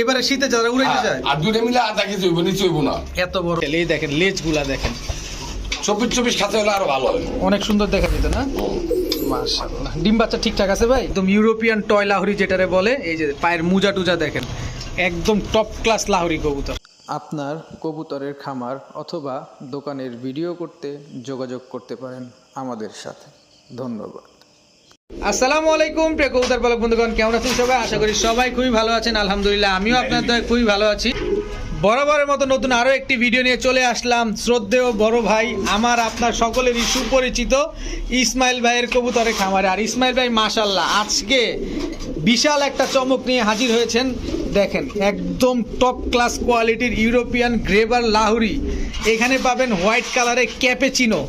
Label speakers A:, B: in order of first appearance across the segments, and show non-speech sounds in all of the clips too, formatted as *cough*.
A: এবারে শীতে যারা উড়াইতে যায়।
B: আর দুইটা মিলে আধা কেজি হইব নিচে হইব না।
A: এত বড়। এই দেখেন লেজগুলা দেখেন।
B: চব্বিশ চব্বিশ খাতে হলে আরও ভালো হয়
A: অনেক সুন্দর দেখা যেত না? মাশাআল্লাহ। ডিম বাচ্চা ঠিকঠাক আছে ভাই? একদম ইউরোপিয়ান টয় লাহরি যেটারে বলে এই যে পায়ের মুজা টুজা দেখেন। একদম টপ ক্লাস লাহরি কবুতর। আপনার কবুতরের খামার অথবা দোকানের ভিডিও করতে যোগাযোগ করতে পারেন আমাদের সাথে। ধন্যবাদ। আসসালামু আলাইকুম, প্রিয় কবুতর পালক বন্ধুগণ, কেমন আছেন সবাই? আশা করি সবাই খুবই ভালো আছেন, আলহামদুলিল্লাহ। আমিও আপনার দয়ে খুবই ভালো আছি। বরাবরের মতো নতুন আরও একটি ভিডিও নিয়ে চলে আসলাম। শ্রদ্ধেয় বড় ভাই, আমার, আপনার সকলেরই সুপরিচিত ইসমাইল ভাইয়ের কবুতরের খামারে। আর ইসমাইল ভাই মাশাল্লাহ আজকে বিশাল একটা চমক নিয়ে হাজির হয়েছেন। দেখেন, একদম টপ ক্লাস কোয়ালিটির ইউরোপিয়ান গ্রেবার লাহুরি। এখানে পাবেন হোয়াইট কালারে ক্যাপেচিনো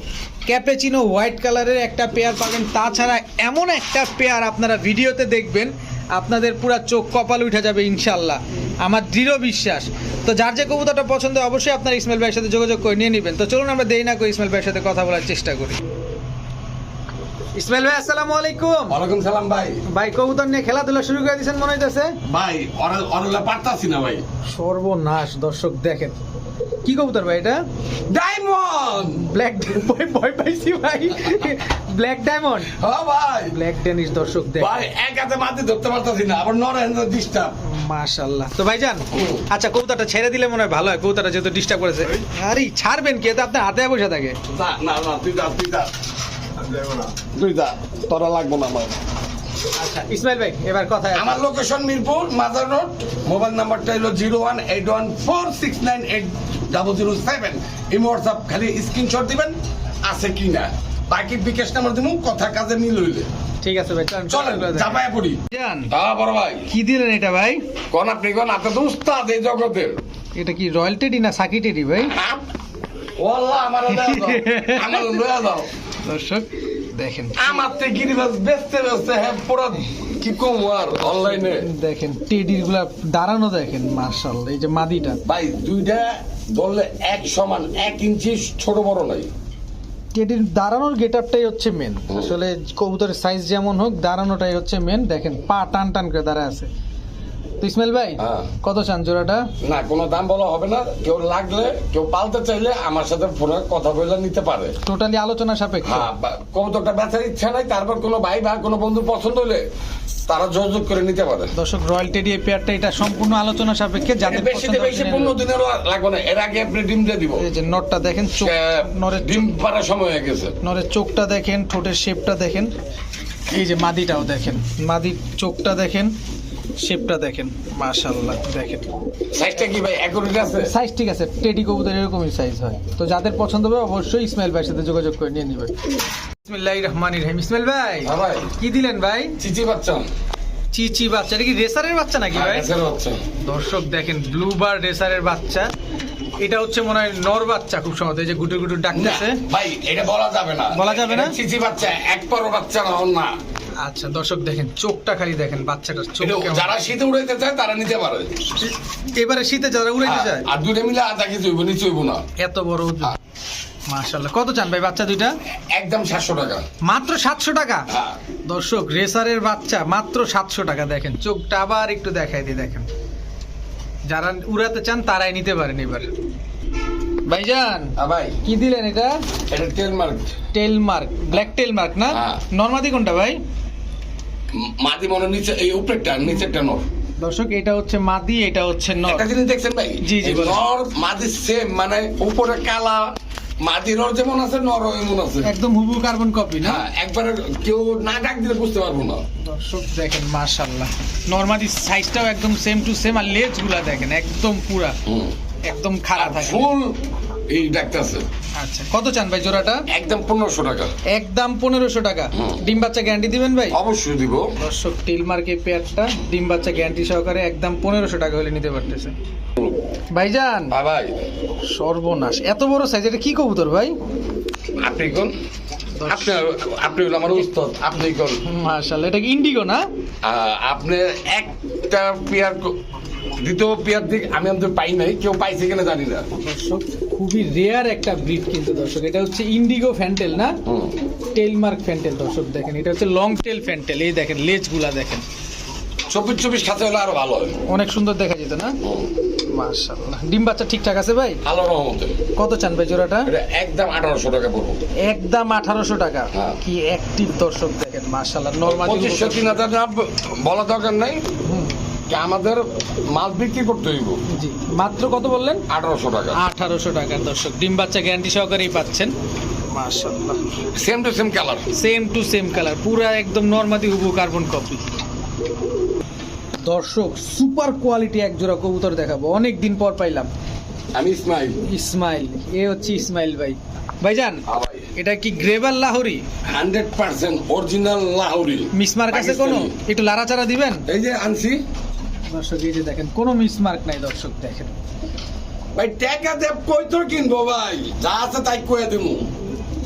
A: ক্যাপেচিনো হোয়াইট কালারের একটা পেয়ার পাবেন। তাছাড়া এমন একটা পেয়ার আপনারা ভিডিওতে দেখবেন আপনাদের পুরা চোখ কপাল উঠে যাবে ইনশাল্লাহ। আমার দৃঢ় বিশ্বাস। তো যার যে কবুতরটা পছন্দ অবশ্যই আপনার ইসমাইল ভাইয়ের সাথে যোগাযোগ করে নিয়ে নেবেন। তো চলুন আমরা দেরি না করে ইসমাইল ভাইয়ের সাথে কথা বলার চেষ্টা করি। ইসমাইল ভাই আসসালামু আলাইকুম।
B: ওয়ালাইকুম সালাম ভাই।
A: ভাই কবুতর নিয়ে খেলাধুলা শুরু করে দিয়েছেন মনে হইতেছে?
B: ভাই অরলা পারতাছি না ভাই।
A: সর্বনাশ দর্শক দেখেন। কি কবুতর ভাই এটা?
B: ডায়মন্ড
A: ব্ল্যাক *laughs* ভয় ভয় পাইছি ভাই। ব্ল্যাক ডায়মন্ড
B: হ্যাঁ ভাই।
A: ব্ল্যাক ডেনিশ দর্শক দেখ।
B: ভাই এক হাতে মাটি ধরতে পারতাছি না আবার নরেন্দ্র ডিস্টার্ব
A: মাশাল্লাহ তো ভাইজান আচ্ছা কবুতরটা ছেড়ে দিলে মনে হয় ভালো হয় কবুতরটা যেহেতু ডিস্টার্ব করেছে। আরে ছাড়বেন কি? এটা আপনার হাতে বসে থাকে।
B: না না না তুই যা তুই যা। তুই যা তোরা লাগবো না আমার।
A: আচ্ছা ইসমাইল ভাই এবার কথা
B: আমার লোকেশন মিরপুর মাজার রোড মোবাইল নাম্বারটা হলো zero one eight one four six nine eight double zero seven এই হোয়াটসঅ্যাপ খালি স্ক্রিনশট দিবেন আছে কি না? বাকি বিকাশ নাম্বার দিব কথা কাজে মিল হইলে।
A: ঠিক আছে ভাই চলেন
B: চাপায় পড়ি।
A: জান
B: হ্যাঁ বড় ভাই।
A: কি দিলেন এটা ভাই?
B: কোন আপনি কোন আপনি তো উস্তাদ এই জগতের।
A: এটা কি রয়্যাল টেডি না সাকি টেডি ভাই?
B: ওয়াল্লাহ আমার আমার
A: দর্শক দেখেন
B: আমার থেকে গিরিবাস বেচতে বেচতে হ্যাঁ পুরো কি কম আর অনলাইনে
A: দেখেন টেডিরগুলা দাঁড়ানো দেখেন মার্শাল এই যে মাদিটা।
B: ভাই দুইটা বললে এক সমান এক ইঞ্চি ছোট বড় নাই।
A: টেডির দাঁড়ানোর গেট আপটাই হচ্ছে মেন আসলে কবুতরের সাইজ যেমন হোক দাঁড়ানোটাই হচ্ছে মেন দেখেন পা টান টান করে দাঁড়ায় আছে। তো ইসমাইল ভাই
B: হ্যাঁ।
A: কত চান জোড়াটা?
B: না কোনো দাম বলা হবে না। কেউ লাগলে কেউ পালতে চাইলে আমার সাথে ফোনে কথা বলে নিতে পারে।
A: টোটালি আলোচনা সাপেক্ষ।
B: হ্যাঁ কতটা বেচার ইচ্ছা নাই তারপর কোনো ভাই বা কোনো বন্ধু পছন্দ হলে তারা যোগাযোগ করে নিতে পারে।
A: দর্শক রয়্যাল টেডি এই পেয়ারটা এটা সম্পূর্ণ আলোচনা সাপেক্ষে যাদের
B: বেশি বেশি
A: হবে
B: পনেরো দিনেরও লাগবে না এর আগে আপনি ডিম দিয়ে দিব।
A: এই যে নটটা দেখেন চোখ নরের
B: ডিম পাড়ার সময় হয়ে গেছে।
A: নরের চোখটা দেখেন ঠোঁটের শেপটা দেখেন। এই যে মাদিটাও দেখেন মাদির চোখটা দেখেন। শেপটা দেখেন মাশাল্লাহ দেখেন।
B: সাইজটা কি ভাই? অ্যাকুরেট আছে?
A: সাইজ ঠিক আছে টেডি কবুতর এরকমই সাইজ হয়। তো যাদের পছন্দ হবে অবশ্যই ইসমাইল ভাইয়ের সাথে যোগাযোগ করে নিয়ে নেবে। বিসমিল্লাহির রহমানির রহিম। ইসমাইল ভাই
B: হ্যাঁ ভাই।
A: কি দিলেন ভাই?
B: চিচি বাচ্চা।
A: চিচি বাচ্চা এটা কি রেসারের বাচ্চা নাকি ভাই?
B: গ্যাসের বাচ্চা।
A: দর্শক দেখেন ব্লু বার রেসারের বাচ্চা। এটা হচ্ছে মনে হয় নর বাচ্চা খুব সম্ভবত এই যে গুটুর গুটুর ডাকতেছে।
B: ভাই এটা বলা যাবে না।
A: বলা যাবে না?
B: চিচি বাচ্চা এক পর বাচ্চা না না
A: আচ্ছা দর্শক দেখেন চোখটা খালি দেখেন বাচ্চাটার চোখ
B: যারা শীতে উড়াইতে চায় তারা নিতে পারে।
A: এবারে শীতে যারা উড়াইতে যায়
B: আর দুইটা মিলে আধা কেজি হইব নিচে হইব না।
A: এত বড়
B: হ্যাঁ।
A: মাশাল্লাহ কত চান ভাই বাচ্চা দুইটা?
B: একদম সাতশো টাকা।
A: মাত্র সাতশো টাকা?
B: হ্যাঁ।
A: দর্শক রেসারের বাচ্চা মাত্র সাতশো টাকা দেখেন। চোখটা আবার একটু দেখাই দিয়ে দেখেন। যারা উড়াতে চান তারাই নিতে পারেন এবার। ভাইজান
B: হ্যাঁ ভাই।
A: কি দিলেন এটা?
B: এটা tail mark.
A: Tail mark black tail mark না?
B: হ্যাঁ।
A: নর্মাদি কোনটা ভাই?
B: মাটি মনে নিচে এই উপরেরটা নিচেরটা নর।
A: দর্শক এটা হচ্ছে মাদি এটা হচ্ছে নর।
B: একটা জিনিস দেখছেন ভাই?
A: জি, জি,
B: নর মাদি সেম মানে উপরে কালা নর যেমন আছে নর এমন আছে।
A: একদম হুবু কার্বন কপি না?
B: হ্যাঁ একবারে কেউ না ডাক দিলে বুঝতে পারব না।
A: দর্শক দেখেন মাশাল্লাহ নর্মাদি সাইজটাও একদম সেম টু সেম আর লেজগুলা দেখেন একদম পুরা। একদম খারাপ থাকে।
B: ফুল এই ডাকতেছে
A: আচ্ছা কত চান ভাই জোড়াটা?
B: একদম পনেরোশো টাকা।
A: একদম পনেরোশো টাকা। ডিম বাচ্চা গ্যারান্টি দিবেন ভাই?
B: অবশ্যই দিব।
A: দর্শক টিল মার্কে পেয়ারটা ডিম বাচ্চা গ্যারান্টি সহকারে একদম পনেরোশো টাকা হলে নিতে পারতেছে। ভাইজান
B: ভাই
A: সর্বনাশ। এত বড় সাইজ এটা কি কবুতর ভাই?
B: আপনি কোন? আপনি আপনি হলো আমার উস্তাদ আপনি কোন?
A: মাশাল্লাহ এটা কি ইন্ডিগো না?
B: আপনি একটা পেয়ার দ্বিতীয় পেয়ার দিক আমি আমাদের পাই নাই কেউ পাইছে কিনা জানি না।
A: দর্শক খুবই রেয়ার একটা ব্রিড কিন্তু দর্শক এটা হচ্ছে ইন্ডিগো ফ্যান্টেল না? টেল মার্ক ফ্যান্টেল দর্শক দেখেন এটা হচ্ছে লং টেল ফ্যান্টেল এই দেখেন লেজগুলা দেখেন।
B: চব্বিশ চব্বিশ খাতে হলে আরও ভালো হয়।
A: অনেক সুন্দর দেখা যেত না? মাশাল্লাহ ডিম বাচ্চা ঠিকঠাক আছে ভাই?
B: আলো রহমতে।
A: কত চান ভাই জোড়াটা?
B: একদম আঠারোশো টাকা পড়ব।
A: একদম আঠারোশো টাকা।
B: হ্যাঁ।
A: কি অ্যাক্টিভ দর্শক দেখেন মাশাল্লাহ নর্মাল
B: পঁচিশশো তিন হাজার না বলা দরকার নাই। আমাদের মাল বিক্রি করতে হইব।
A: জি মাত্র কত বললেন?
B: আঠারোশো টাকা।
A: আঠারোশো টাকার দর্শক ডিম বাচ্চা গ্যারান্টি সহকারেই পাচ্ছেন।
B: Same to same colour
A: same to same colour পুরা একদম নর্মাদি হুবু কার্বন কপি দর্শক সুপার কোয়ালিটি এক জোড়া কবুতর দেখাবো অনেক দিন পর পাইলাম।
B: আমি ইসমাইল।
A: ইসমাইল এ হচ্ছে ইসমাইল ভাই। ভাইজান
B: আবাই
A: এটা কি গ্রেভার Lahori
B: hundred percent original Lahori
A: mismark আছে কোনো। একটু লাড়াচাড়া দিবেন?
B: এই যে আনছি।
A: দর্শক এই যে দেখেন কোনো মিসমার্ক নাই দর্শক দেখেন।
B: ভাই টাকা দেব কই তোর কিনবো ভাই? যা আছে তাই কয়ে দেবো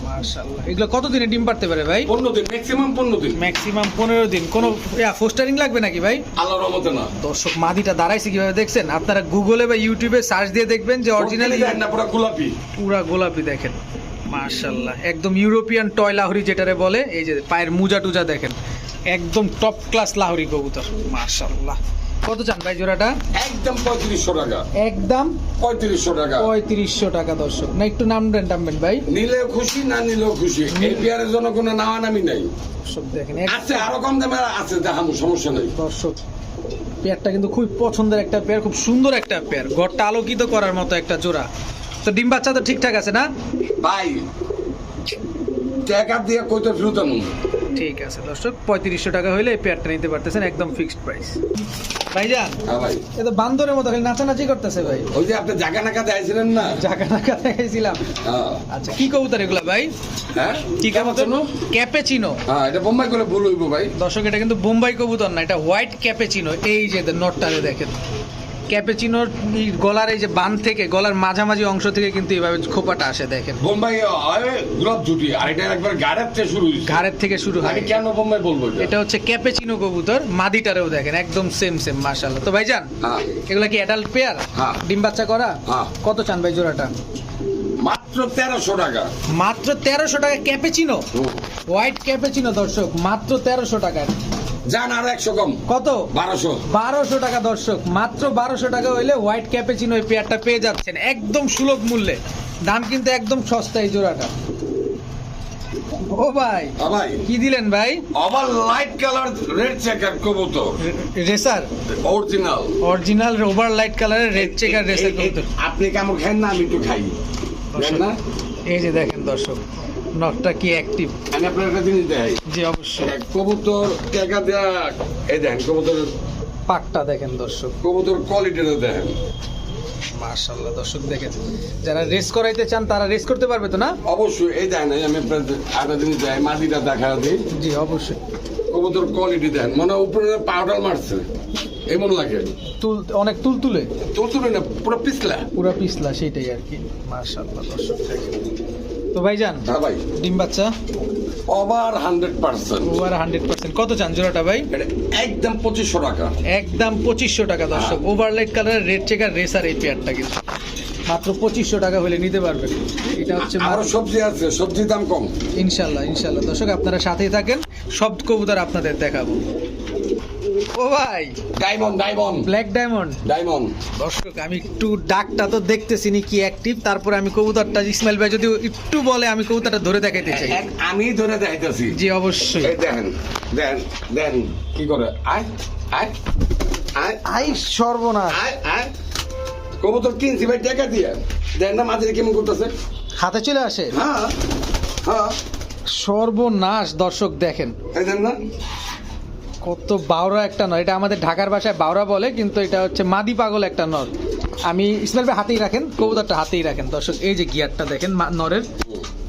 A: মাশাআল্লাহ। এগুলো কত দিনে ডিম পারতে পারে ভাই?
B: পনেরো দিন ম্যাক্সিমাম পনেরো দিন।
A: ম্যাক্সিমাম পনেরো দিন। কোনো ফোস্টারিং লাগবে নাকি ভাই?
B: আল্লাহ রহমতে না।
A: দর্শক মাদিটা দাঁড়াইছে কীভাবে দেখছেন? আপনারা গুগলে বা ইউটিউবে সার্চ দিয়ে দেখবেন যে অরিজিনালি
B: না পুরো গোলাপি।
A: পুরা গোলাপি দেখেন। মার্শাল্লাহ একদম ইউরোপিয়ান টয় লাহরি যেটারে বলে এই যে পায়ের মুজা টুজা দেখেন। একদম টপ ক্লাস লাহরি কবুতর। মার্শাল্লাহ কত চান ভাই জোড়াটা?
B: একদম পঁয়ত্রিশশো টাকা।
A: একদম?
B: পঁয়ত্রিশশো টাকা।
A: পঁয়ত্রিশশো টাকা দর্শক। না একটু নাম দেন টামবেন ভাই।
B: নিলেও খুশি না নিলেও খুশি। এই বিয়ারের জন্য কোনো নাওয়া নামি নাই।
A: দর্শক দেখেন
B: আছে আরও কম দামে আছে দেখামু সমস্যা নেই।
A: দর্শক পেয়ারটা কিন্তু খুব পছন্দের একটা পেয়ার খুব সুন্দর একটা পেয়ার। ঘরটা আলোকিত করার মতো একটা জোড়া। তো ডিম বাচ্চা তো ঠিকঠাক আছে না?
B: ভাই টাকা দিয়ে কই তো ফেরত আনুন
A: ঠিক আছে দর্শক পঁয়ত্রিশশো টাকা হলে এই পেয়ারটা নিতে পারতেছেন একদম ফিক্সড প্রাইস ভাইজান
B: হ্যাঁ ভাই।
A: এ তো বান্দরের মতো খালি নাচানাচি করতেছে ভাই।
B: ওই যে আপনি জায়গা নাকা দেখাইছিলেন না?
A: জায়গা নাকা দেখাইছিলাম।
B: হ্যাঁ।
A: আচ্ছা কি কবুতর এগুলা ভাই?
B: হ্যাঁ?
A: কি
B: কেমন
A: ক্যাপেচিনো?
B: হ্যাঁ এটা বোম্বাই করে ভুল হইব ভাই।
A: দর্শক এটা কিন্তু বোম্বাই কবুতর না এটা হোয়াইট ক্যাপেচিনো। এই যে নটটারে দেখেন। ক্যাপেচিনোর গলার এই যে বান থেকে গলার মাঝামাঝি অংশ থেকে কিন্তু এইভাবে খোপাটা আসে দেখেন।
B: বোম্বাই গোলাপ জুটি। আর এটা একবার গাড়ের থেকে শুরু
A: ঘাড়ের থেকে শুরু হয়।
B: আমি কেন বোম্বাই বলব এটা?
A: হচ্ছে ক্যাপেচিনো কবুতর মাদিটারেও দেখেন একদম সেম সেম মাশাআল্লাহ। তো ভাইজান
B: হ্যাঁ।
A: এগুলা কি অ্যাডাল্ট পেয়ার
B: হ্যাঁ।
A: ডিম বাচ্চা করা?
B: হ্যাঁ।
A: কত চান ভাই জোড়াটা?
B: মাত্র তেরোশো টাকা।
A: মাত্র তেরোশো টাকা ক্যাপেচিনো? হোয়াইট ক্যাপেচিনো দর্শক মাত্র তেরোশো টাকায়।
B: যান আর একশো কম।
A: কত?
B: বারোশো।
A: বারোশো টাকা দর্শক। মাত্র বারোশো টাকা হইলে হোয়াইট ক্যাপেচিনো এই পেয়ারটা পেয়ে যাচ্ছেন। একদম সুলভ মূল্যে। দাম কিন্তু একদম সস্তা এই জোড়াটা। ও ভাই
B: ভাই।
A: কি দিলেন ভাই?
B: আবার লাইট কালার রেড চেকার কবুতর।
A: Racer?
B: Original
A: original over light কালারের রেড চেকার রেসার কবুতর।
B: আপনি কেমন খান না আমি একটু খাই। না?
A: এই যে দেখেন দর্শক নটটা কি অ্যাক্টিভ
B: আমি আপনার একটা জিনিস দেখাই।
A: জি অবশ্যই।
B: কবুতর টাকা দেয়া এই দেখেন কবুতর
A: পাকটা দেখেন দর্শক।
B: কবুতর কোয়ালিটিটা দেখেন।
A: মার্শাল্লাহ দর্শক দেখেন যারা রেস করাইতে চান তারা রেস করতে পারবে তো না?
B: অবশ্যই এই এই আমি একটা জিনিস দেখাই মাটিটা দেখা দিই।
A: জি অবশ্যই।
B: কবুতর কোয়ালিটি দেখেন। মনে উপরে পাউডার মারছে। এমন লাগে
A: তুল অনেক তুলতুলে?
B: তুলতুলে না পুরো পিছলা।
A: পুরা পিছলা সেটাই আর কি। মার্শাল্লাহ দর্শক তো ভাইজান
B: হ্যাঁ ভাই।
A: ডিম বাচ্চা?
B: Over hundred percent
A: over hundred percent কত চান জোড়াটা ভাই?
B: একদম পঁচিশশো টাকা।
A: একদম পঁচিশশো টাকা দর্শক। ওভারলাইট কালারের রেড চেকার রেসার এই পেয়ারটা কিন্তু। মাত্র পঁচিশশো টাকা হলে নিতে পারবেন। এটা হচ্ছে
B: আরও সবজি আছে সবজির দাম কম।
A: ইনশাল্লাহ ইনশাল্লাহ দর্শক আপনারা সাথেই থাকেন। সব কবুতর আপনাদের দেখাবো। ও ভাই।
B: Diamond diamond
A: black diamond
B: diamond
A: দর্শক আমি একটু ডাকটা তো দেখতেছি নি কি অ্যাক্টিভ তারপরে আমি কবুতরটা ইসমাইল ভাই যদি একটু বলে আমি কবুতরটা ধরে দেখাইতে চাই।
B: আমি ধরে দেখাইতেছি।
A: জি অবশ্যই।
B: দেখেন দেন দেন কি করে? আয় আয় আয়।
A: আই সর্বনাশ।
B: আয় আয়। কবুতর কিনছি ভাই টাকা দিয়ে। দেন না মাঝে কেমন করতেছে?
A: হাতে চলে আসে?
B: হ্যাঁ হ্যাঁ।
A: সর্বনাশ দর্শক দেখেন
B: না
A: কত বাউরা একটা নয় এটা আমাদের ঢাকার ভাষায় বাউরা বলে কিন্তু এটা হচ্ছে মাদি পাগল একটা নর আমি ইসমাইল ভাই হাতেই রাখেন কবুতরটা হাতেই রাখেন। দর্শক এই যে গিয়ারটা দেখেন নরের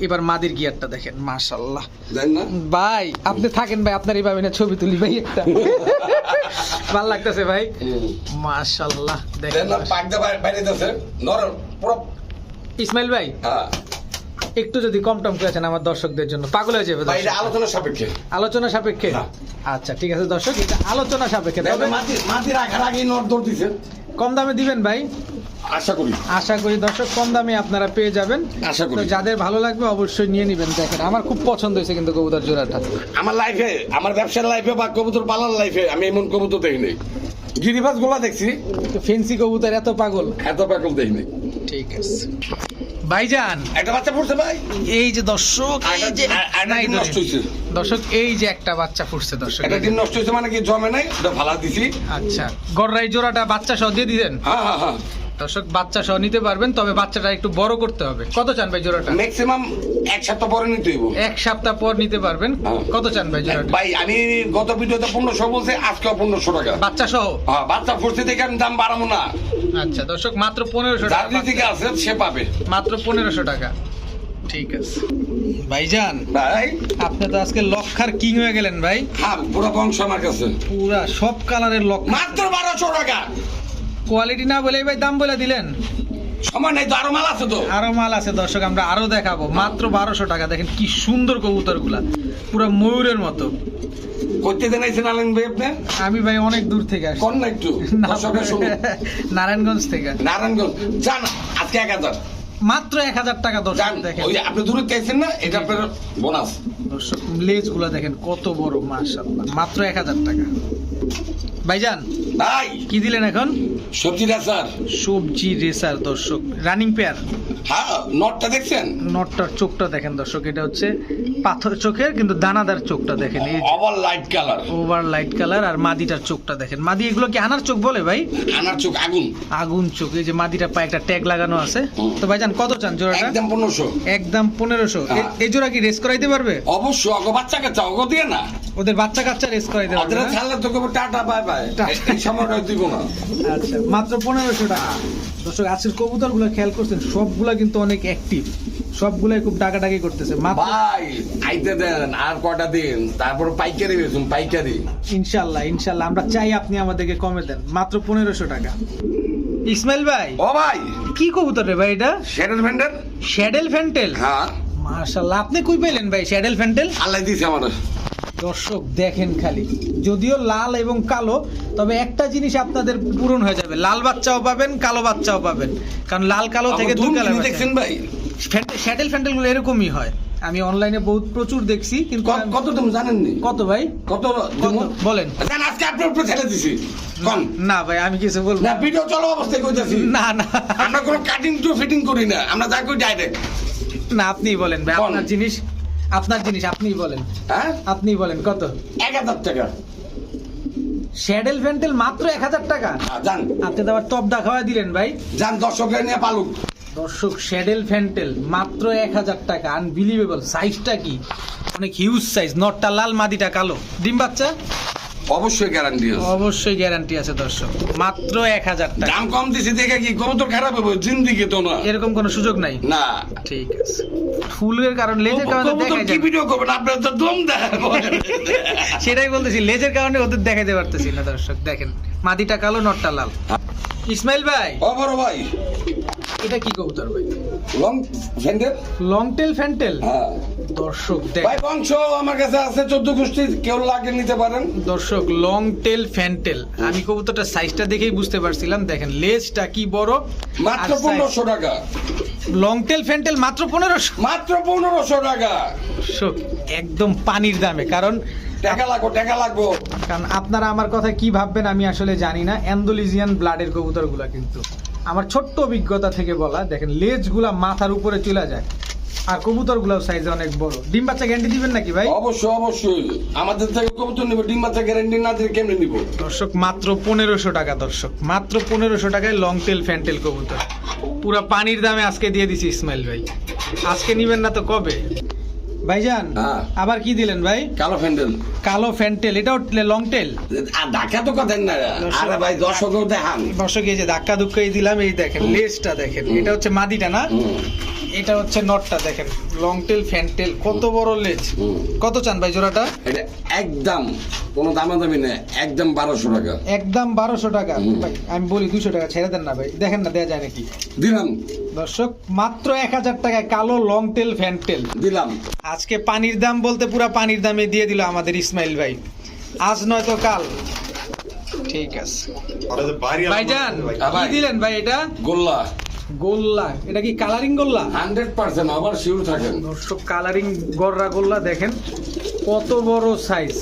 A: এবার মাদির গিয়ারটা দেখেন মাশাল্লাহ ভাই আপনি থাকেন ভাই আপনার এইভাবে না ছবি তুলি ভাই একটা। ভালো লাগতেছে ভাই। মাশাল্লাহ দেখেন ইসমাইল ভাই
B: হ্যাঁ।
A: একটু যদি কম টম করেছেন আমার দর্শকদের জন্য পাগল হয়ে যাবে
B: এটা আলোচনা সাপেক্ষে।
A: আলোচনা সাপেক্ষে। আচ্ছা ঠিক আছে দর্শক এটা আলোচনা সাপেক্ষে। তবে
B: মাটি রাখার দিছে।
A: কম দামে দিবেন ভাই?
B: আশা করি।
A: আশা করি দর্শক কম দামে আপনারা পেয়ে যাবেন।
B: আশা করি।
A: যাদের ভালো লাগবে অবশ্যই নিয়ে নেবেন দেখেন আমার খুব পছন্দ হয়েছে কিন্তু কবুতর জোড়াটা।
B: আমার লাইফে আমার ব্যবসার লাইফে বা কবুতর পালার লাইফে আমি এমন কবুতর দেখি নাই। গিরিবাজ গোলা দেখছি।
A: ফেন্সি কবুতর এত পাগল।
B: এত পাগল দেখি নাই।
A: ঠিক আছে। ভাইজান।
B: একটা বাচ্চা পড়ছে ভাই?
A: এই যে দর্শক এই যে নাই
B: নষ্ট হইছে।
A: দর্শক এই যে একটা বাচ্চা ফুটছে দর্শক।
B: এটা দিন নষ্ট হয়েছে মানে কি জমে নাই? ওটা ভালা দিছি।
A: আচ্ছা। গড়রাই জোড়াটা বাচ্চা সহ দিয়ে দিলেন
B: হ্যাঁ হ্যাঁ হ্যাঁ।
A: দর্শক বাচ্চা সহ নিতে পারবেন তবে বাচ্চাটা একটু বড় করতে হবে। কত চান ভাই জোড়াটা?
B: ম্যাক্সিমাম এক সপ্তাহ পরে নিতে হইব।
A: এক সপ্তাহ পর নিতে পারবেন।
B: হ্যাঁ।
A: কত চান ভাই জোড়াটা?
B: ভাই আমি গত ভিডিওতে পনেরোশো বলছি আজকে পনেরোশো টাকা।
A: বাচ্চা সহ
B: হ্যাঁ বাচ্চা ফুটছে দেখে আমি দাম বাড়াবো না।
A: আচ্ছা দর্শক মাত্র পনেরোশো
B: যার
A: টাকা।
B: থেকে আছে সে পাবে।
A: মাত্র পনেরোশো টাকা। ঠিক আছে। ভাইজান
B: ভাই।
A: আপনি তো আজকে লক্ষার কিং হয়ে গেলেন ভাই।
B: হ্যাঁ পুরো বংশ আমার কাছে।
A: পুরা সব কালারের লক্ষ
B: মাত্র বারোশো টাকা।
A: কোয়ালিটি না বলেই ভাই দাম বলে দিলেন।
B: সময় নাই তো আরও মাল আছে তো।
A: আরও মাল আছে দর্শক আমরা আরও দেখাবো। মাত্র বারোশো টাকা দেখেন কি সুন্দর কবুতরগুলা পুরো ময়ূরের মতো।
B: করতে দেন আইসেন আলেন ভাই আপনি?
A: আমি ভাই অনেক দূর থেকে আসছি।
B: কোন না একটু?
A: নারায়ণগঞ্জ থেকে।
B: নারায়ণগঞ্জ। যান আজকে এক হাজার।
A: মাত্র এক হাজার টাকা দর্শক দেখেন।
B: ওই আপনি দূরে চাইছেন না এটা আপনার বোনাস
A: দর্শক লেজগুলা দেখেন কত বড় মাশাআল্লাহ। মাত্র এক হাজার টাকা। ভাইজান
B: ভাই!
A: কি দিলেন এখন?
B: সবজিটা স্যার
A: সবজি রেসার দর্শক। Running pair.
B: হ্যাঁ নটটা দেখছেন?
A: নটটার চোখটা দেখেন দর্শক। এটা হচ্ছে পাথর চোখের কিন্তু দানাদার চোখটা দেখেন। এই
B: over light colour
A: over light colour আর মাদিটার চোখটা দেখেন। মাদি এগুলো কি আনার চোখ বলে ভাই?
B: আনার চোখ আগুন।
A: আগুন চোখ। এই যে মাদিটা পায়ে একটা ট্যাগ লাগানো আছে। তো ভাইজান কত চান জোড়াটা?
B: একদম পনেরোশো।
A: একদম পনেরোশো।
B: হ্যাঁ।
A: এই জোড়া কি রেস করাইতে পারবে?
B: অবশ্য অগো বাচ্চা কাচ্চা অগো দিয়ে না।
A: ওদের বাচ্চা কাচ্চা রেস করাইতে পারবে
B: ওদের? ছাড়লে তোকে টাটা বাই বাই। এই সময়টা দিব না।
A: আচ্ছা। মাত্র পনেরোশো টাকা। দর্শক আজকের কবুতরগুলো খেয়াল করছেন সবগুলা কিন্তু অনেক অ্যাক্টিভ সবগুলাই খুব ডাকাডাকি করতেছে।
B: ভাই আইতে দেন আর কটা দিন? তারপর পাইকারি বেচুন পাইকারি।
A: ইনশাল্লাহ ইনশাল্লাহ আমরা চাই আপনি আমাদেরকে কমে দেন মাত্র পনেরোশো টাকা। ইসমাইল ভাই
B: ও ভাই।
A: কি কবুতর রে ভাই এটা?
B: শ্যাডেল ভেন্ডার
A: শ্যাডেল ফ্যান্টেল
B: হ্যাঁ।
A: মার্শাল্লাহ আপনি কই পেলেন ভাই শ্যাডেল ফ্যান্টেল
B: আল্লাহ দিছে আমার।
A: দর্শক দেখেন খালি। যদিও লাল এবং কালো তবে একটা জিনিস আপনাদের পূরণ হয়ে যাবে। লাল বাচ্চাও পাবেন কালো বাচ্চাও পাবেন। কারণ লাল কালো থেকে দুই কালার
B: দেখছেন ভাই?
A: শ্যাটেল ফ্যান্টেলগুলো এরকমই হয়। আমি অনলাইনে বহুত প্রচুর দেখছি কিন্তু
B: কত তুমি জানেন নি
A: কত ভাই?
B: কত
A: বলেন।
B: জান আজকে আপনার উপরে ছেড়ে দিছি।
A: না ভাই আমি কিছু বলব
B: না। ভিডিও চলো অবস্থায় কইতাছি।
A: না না।
B: আমরা কোনো কাটিং টু ফিটিং করি না। আমরা যা করি ডাইরেক্ট
A: না আপনিই বলেন ভাই আপনার জিনিস আপনার জিনিস আপনিই বলেন।
B: হ্যাঁ?
A: আপনিই বলেন কত?
B: এক হাজার টাকা।
A: স্যাডেল ফ্যান্টেল মাত্র এক হাজার টাকা?
B: জান যান।
A: আপনি তো আবার তবদা খাওয়া দিলেন ভাই।
B: যান দর্শকের নিয়ে পালুক
A: দর্শক শ্যাডেল ফ্যান্টেল মাত্র এক হাজার টাকা। আনবিলিভেবল সাইজটা কি? অনেক হিউজ সাইজ নটটা লাল মাদিটা কালো। ডিম বাচ্চা?
B: অবশ্যই গ্যারান্টি আছে।
A: অবশ্যই গ্যারান্টি আছে দর্শক। মাত্র এক হাজার টাকা।
B: দাম কম দিছি দেখে কি কত তো খারাপ হবে জিন্দিগি তো না
A: এরকম কোনো সুযোগ নাই?
B: না।
A: ঠিক আছে। ফুলের কারণ লেজের কারণে
B: কবুতর
A: দেখাই
B: কি ভিডিও করবেন? আপনার তো দম
A: সেটাই বলতেছি লেজের কারণে ওদের দেখাতে পারতেছি না দর্শক দেখেন। মাটিটা কালো নটটা লাল। ইসমাইল ভাই
B: ও বড় ভাই।
A: এটা কি কবুতর ভাই?
B: লং ফেন্ডের
A: লং টেল ফ্যান্টেল
B: হ্যাঁ।
A: দর্শক
B: ভাই বংশ আমার কাছে আছে চোদ্দ গোষ্ঠী কেউ লাগে নিতে পারেন।
A: দর্শক লং টেল ফ্যান্টেল আমি কবুতরটা সাইজটা দেখেই বুঝতে পারছিলাম। দেখেন লেজটা কি বড়
B: মাত্র পনেরোশো টাকা।
A: লং টেল ফ্যান্টেল মাত্র পনেরোশো?
B: মাত্র পনেরোশো টাকা।
A: দর্শক একদম পানির দামে কারণ
B: টাকা লাগবো টাকা লাগবো।
A: কারণ আপনারা আমার কথা কি ভাববেন আমি আসলে জানি না। অ্যান্ডোলিজিয়ান ব্লাডের কবুতরগুলা কিন্তু। আমার ছোট্ট অভিজ্ঞতা থেকে বলা দেখেন লেজগুলা মাথার উপরে চলে যায়। আর কবুতরগুলাও সাইজ অনেক বড়। ডিম বাচ্চা গ্যারান্টি দিবেন নাকি ভাই?
B: অবশ্যই অবশ্যই। আমাদের থেকে কবুতর নিবো ডিম মাথা গ্যারেন্টি না দিয়ে কেমনে নিবো?
A: দর্শক মাত্র পনেরোশো টাকা দর্শক। মাত্র পনেরোশো টাকায় লং টেল ফ্যান্টেল কবুতর। পুরো পানির দামে আজকে দিয়ে দিছি ইসমাইল ভাই। আজকে নিবেন না তো কবে? ভাইজান
B: হ্যাঁ।
A: আবার কি দিলেন ভাই?
B: কালো ফ্যান্ডেল
A: কালো ফ্যান্টেল এটাও লং টেল
B: আর ঢাকা তো কথা না। আরে ভাই দর্শকও দেখান।
A: দর্শক এই যে ধাক্কা ধুক্কাই দিলাম এই দেখেন লেজটা দেখেন এটা হচ্ছে মাদিটা না? এটা হচ্ছে নটটা দেখেন লং টেল ফ্যান টেল কত বড় লেজ? কত চান ভাই জোড়াটা?
B: এটা একদম কোনো দামাদামি নেই একদম বারোশো টাকা।
A: একদম বারোশো টাকা। ভাই আমি বলি দুশো টাকা ছেড়ে দেন না ভাই দেখেন না দেয়া যায় নাকি?
B: দিলাম।
A: দর্শক মাত্র এক হাজার টাকায় কালো লং টেল ফ্যান্টেল
B: দিলাম।
A: আজকে পানির দাম বলতে পুরো পানির দামে দিয়ে দিল আমাদের ইসমাইল ভাই। আজ নয়তো কাল। ঠিক আছে। ভাইজান
B: ভাই।
A: কি দিলেন ভাই এটা?
B: গোল্লা।
A: গোল্লা এটা কি কালারিং গোল্লা?
B: হান্ড্রেড পার্সেন্ট আবার শিওর থাকেন।
A: দর্শক কালারিং গররা গোল্লা দেখেন কত বড় সাইজ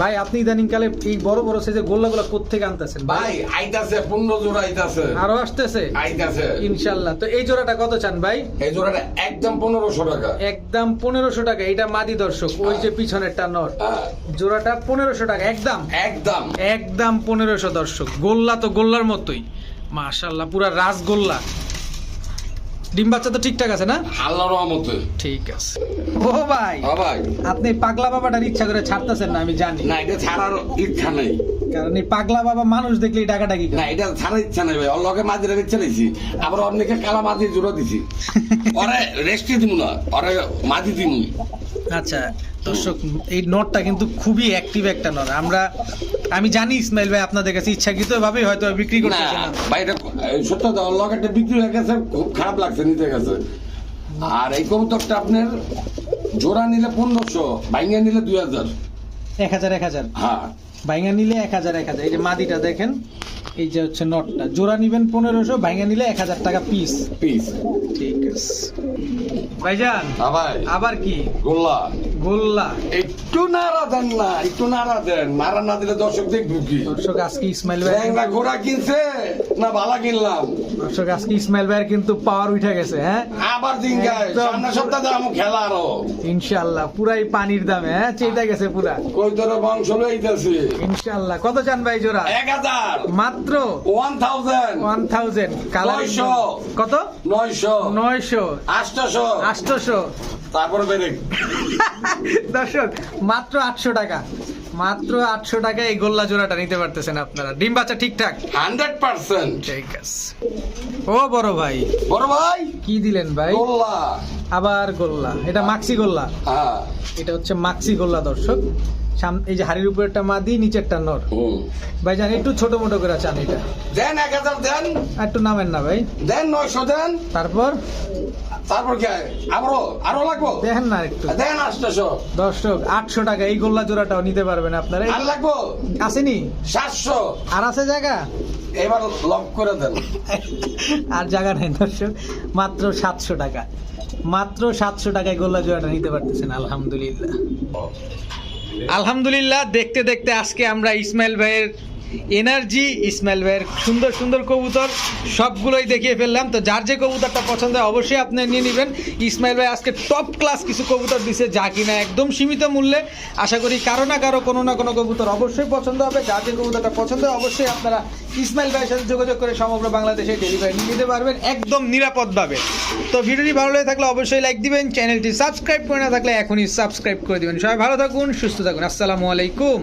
A: ভাই আপনি ইদানিং কালে এই বড় বড় সাইজের গোল্লাগুলো কোত্থেকে আনতেছেন?
B: ভাই আইতাছে পনেরো জোড়া আইতাছে।
A: আরও আসতেছে?
B: আইতাছে।
A: ইনশাল্লাহ। তো এই জোড়াটা কত চান ভাই?
B: এই জোড়াটা একদম পনেরোশো টাকা।
A: একদম পনেরোশো টাকা এটা মাদি দর্শক ওই যে পিছনেরটা নর
B: হ্যাঁ,
A: জোড়াটা পনেরোশো টাকা একদম?
B: একদম।
A: একদম পনেরোশো দর্শক গোল্লা তো গোল্লার মতোই। মাশাল্লাহ পুরা রাসগোল্লা ডিম বাচ্চা তো ঠিকঠাক আছে না?
B: আল্লাহর রহমতে।
A: ঠিক আছে। ও ভাই
B: ও ভাই।
A: আপনি পাগলা বাবাটার ইচ্ছা করে ছাড়তেছেন না আমি জানি।
B: না এটা ছাড়ার ইচ্ছা নেই।
A: কারণ এই পাগলা বাবা মানুষ দেখলেই ডাকাডাকি
B: না এটা ছাড়ার ইচ্ছা নেই ভাই লগে মাঝে আবার অনেকে কালা মাঝে জোড়া দিছি। ওরে রেস্টে দিব না ওরে মাঝি দিব
A: আচ্ছা দর্শক এই নটটা কিন্তু খুবই অ্যাক্টিভ একটা নট। আমরা আমি জানি ইসমাইল ভাই আপনাদের কাছে ইচ্ছাকৃত ভাবে হয়তো বিক্রি
B: না ভাই এটা সত্য একটা বিক্রি হয়ে গেছে খুব খারাপ লাগছে নিতে গেছে আর এই কবুতরটা আপনার জোড়া নিলে পনেরোশো ভাইঙ্গা নিলে দুই হাজার।
A: এক হাজার এক হাজার।
B: হ্যাঁ।
A: ভাইঙ্গা নিলে এক হাজার এক হাজার। এই যে মাদিটা দেখেন এই যে হচ্ছে নটটা জোড়া নিবেন পনেরোশো ভাইঙ্গা নিলে এক হাজার টাকা পিস
B: পিস
A: ঠিক আছে। ভাইজান
B: হ্যাঁ ভাই।
A: আবার কি?
B: গোল্লা।
A: গোল্লা।
B: একটু নাড়া দেন না একটু নাড়া দেন। নাড়া না দিলে দর্শক দেখব কি?
A: দর্শক আজকে ইসমাইল ভাই
B: ঘোড়া কিনছে না ভালা কিনলাম?
A: দর্শক আজকে ইসমাইল ভাইয়ের কিন্তু পাওয়ার উঠে গেছে হ্যাঁ?
B: আবার দিন গায়। সামনে সপ্তাহে খেলা আরও।
A: ইনশাল্লাহ পুরাই পানির দামে হ্যাঁ? চেয়ে গেছে পুরা।
B: কই তোর বংশ লইতেছে।
A: ইনশাল্লাহ কত চান ভাই জোড়া?
B: এক হাজার।
A: মাত্র
B: ওয়ান থাউজেন্ড
A: ওয়ান থাউজেন্ড
B: নয়শো।
A: কত?
B: নয়শো।
A: নয়শো।
B: তারপরে *laughs*
A: দর্শক মাত্র আটশো টাকা। মাত্র আটশো টাকা এই গোল্লা জোড়াটা নিতে পারতেছেন আপনারা। ডিম বাচ্চা ঠিকঠাক?
B: Hundred percent.
A: ঠিক আছে। ও বড় ভাই।
B: বড় ভাই?
A: কি দিলেন ভাই?
B: গোল্লা।
A: আবার গোল্লা। এটা মাক্সি গোল্লা।
B: হ্যাঁ।
A: এটা হচ্ছে মাক্সি গোল্লা দর্শক। এই যে হাড়ির উপরেরটা মাদি নিচেরটা নর। ভাই জান একটু ছোট মোটো করে চান এটা।
B: দেন এক হাজার দেন।
A: একটু নামেন না ভাই।
B: দেন নয়শো দেন।
A: তারপর?
B: তারপর কি? আরও আরও লাগবো?
A: দেখেন না একটু।
B: দেন আটশোশো।
A: দর্শক আটশো টাকা এই গোল্লা জোড়াটাও নিতে পারবেন আপনারা।
B: আর লাগবো?
A: আসেনি?
B: সাতশো।
A: আর আছে জায়গা?
B: এবার লক করে দেন।
A: আর জায়গা নেই দর্শক মাত্র সাতশো টাকা। মাত্র সাতশো টাকায় গোল্লা জোড়াটা নিতে পারতেছেন আলহামদুলিল্লাহ। আলহামদুলিল্লাহ দেখতে দেখতে আজকে আমরা ইসমাইল ভাইয়ের এনার্জি ইসমাইল সুন্দর সুন্দর কবুতর, সবগুলোই দেখিয়ে ফেললাম। তো যার যে কবুতরটা পছন্দ হয়, অবশ্যই আপনি নিয়ে নেবেন। ইসমাইল ভাই আজকে টপ ক্লাস কিছু কবুতর দিছে যা কিনা একদম সীমিত মূল্যে। আশা করি কারও না কারও, কোনো না কোনো কবুতর অবশ্যই পছন্দ হবে। যার যে কবুতরটা পছন্দ হয়, অবশ্যই আপনারা ইসমাইল ভাইয়ের সাথে যোগাযোগ করে সমগ্র বাংলাদেশে ডেলিভারি নিতে পারবেন একদম নিরাপদভাবে। তো ভিডিওটি ভালো লেগে থাকলে অবশ্যই লাইক দিবেন চ্যানেলটি সাবস্ক্রাইব করে না থাকলে এখনই সাবস্ক্রাইব করে দিবেন। সবাই ভালো থাকুন, সুস্থ থাকুন। আসসালামু আলাইকুম।